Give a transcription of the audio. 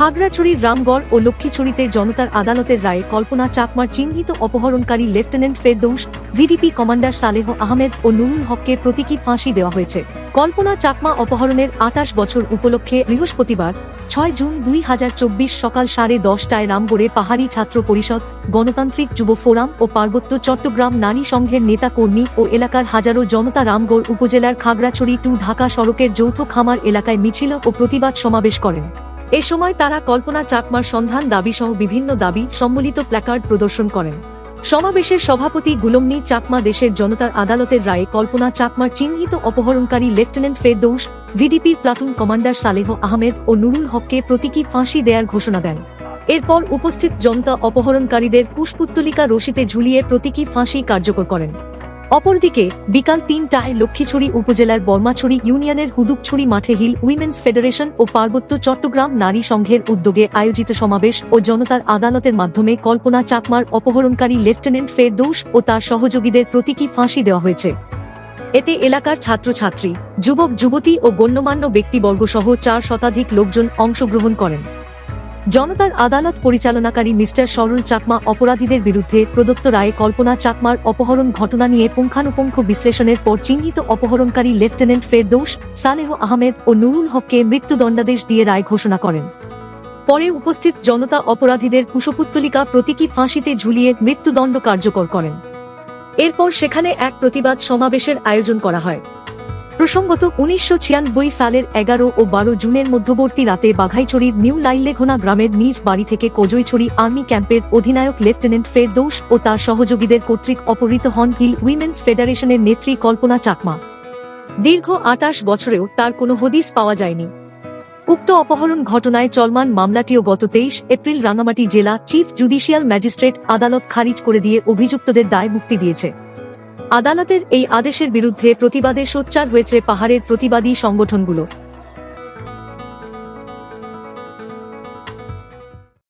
খাগড়াছড়ির রামগড় ও লক্ষ্মীছড়িতে জনতার আদালতের রায়ে কল্পনা চাকমার চিহ্নিত অপহরণকারী lieutenant Ferdous, VDP commander Saleh Ahmed ও নুরুল হককে প্রতীকী ফাঁসি দেওয়া হয়েছে। কল্পনা চাকমা অপহরণের আটাশ বছর উপলক্ষে বৃহস্পতিবার, ছয় জুন দুই হাজার চব্বিশ সকাল সাড়ে দশটায় রামগড়ে পাহাড়ি ছাত্র পরিষদ, গণতান্ত্রিক যুব ফোরাম ও পার্বত্য চট্টগ্রাম নারী সংঘের নেতা কর্মী ও এলাকার হাজারো জনতা রামগড় উপজেলার খাগড়াছড়ি টু ঢাকা সড়কের যৌথ খামার এলাকায় মিছিল ও প্রতিবাদ সমাবেশ করেন। এ সময় তারা কল্পনা চাকমার সন্ধান দাবি সহ বিভিন্ন দাবি সম্বলিত প্ল্যাকার্ড প্রদর্শন করেন। সমাবেশের সভাপতি গুলমনি চাকমা দেশের জনতার আদালতের রায়ে কল্পনা চাকমার চিহ্নিত অপহরণকারী লেফটেন্যান্ট ফেরদৌস, ভিডিপির প্লাটুন কমান্ডার সালেহ আহমেদ ও নুরুল হককে প্রতীকী ফাঁসি দেয়ার ঘোষণা দেন। এরপর উপস্থিত জনতা অপহরণকারীদের পুষ্পুত্তলিকা রশিতে ঝুলিয়ে প্রতীকী ফাঁসি কার্যকর করেন। অপরদিকে, বিকাল তিনটায় লক্ষ্মীছড়ি উপজেলার বর্মাছড়ি ইউনিয়নের হুদুকছড়ি মাঠে হিল উইমেন্স ফেডারেশন ও পার্বত্য চট্টগ্রাম নারী সংঘের উদ্যোগে আয়োজিত সমাবেশ ও জনতার আদালতের মাধ্যমে কল্পনা চাকমার অপহরণকারী লেফটেন্যান্ট ফেরদৌস ও তার সহযোগীদের প্রতীকী ফাঁসি দেওয়া হয়েছে। এতে এলাকার ছাত্রছাত্রী, যুবক, যুবতী ও গণ্যমান্য ব্যক্তিবর্গ সহ চার শতাধিক লোকজন অংশগ্রহণ করেন। জনতার আদালত পরিচালনাকারী মিস্টার সরল চাকমা অপরাধীদের বিরুদ্ধে প্রদত্ত রায়ে কল্পনা চাকমার অপহরণ ঘটনা নিয়ে পুঙ্খানুপুঙ্খ বিশ্লেষণের পর চিহ্নিত অপহরণকারী লেফটেন্যান্ট ফেরদৌস, সালেহ আহমেদ ও নুরুল হককে মৃত্যুদণ্ডাদেশ দিয়ে রায় ঘোষণা করেন। পরে উপস্থিত জনতা অপরাধীদের কুশপুত্তলিকা প্রতীকী ফাঁসিতে ঝুলিয়ে মৃত্যুদণ্ড কার্যকর করেন। এরপর সেখানে এক প্রতিবাদ সমাবেশের আয়োজন করা হয়। প্রসঙ্গত, উনিশশো ছিয়ানব্বই সালের এগারো ও বারো জুনের মধ্যবর্তী রাতে বাঘাইছড়ির নিউ লাইলেঘোনা গ্রামের নিজ বাড়ি থেকে কজইছড়ি আর্মি ক্যাম্পের অধিনায়ক লেফটেন্যান্ট ফেরদৌস ও তার সহযোগীদের কর্তৃক অপহৃত হন হিল উইমেন্স ফেডারেশনের নেত্রী কল্পনা চাকমা। দীর্ঘ আটাশ বছরেও তার কোনো হদিস পাওয়া যায়নি। উক্ত অপহরণ ঘটনায় চলমান মামলাটিও গত তেইশ এপ্রিল রাঙামাটি জেলা চিফ জুডিশিয়াল ম্যাজিস্ট্রেট আদালত খারিজ করে দিয়ে অভিযুক্তদের দায় মুক্তি দিয়েছে। আদালতের এই আদেশের বিরুদ্ধে প্রতিবাদে সোচ্চার হয়েছে পাহাড়ের প্রতিবাদী সংগঠনগুলো।